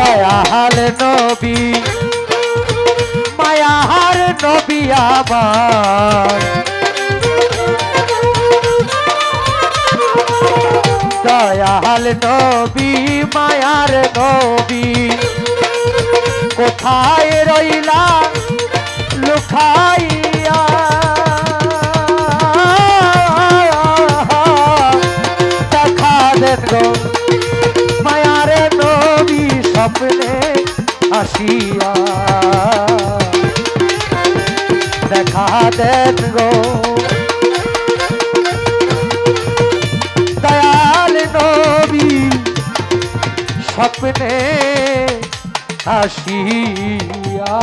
দয়াল নবী। মায়ার নবী আমার দয়াল নবী মায়ার নবী। কোথায় রইলা লুখাইয়া দেখা মায়ারে আসিয়া। দেখা দেন গো। দয়াল নবী স্বপ্নে আসিয়া।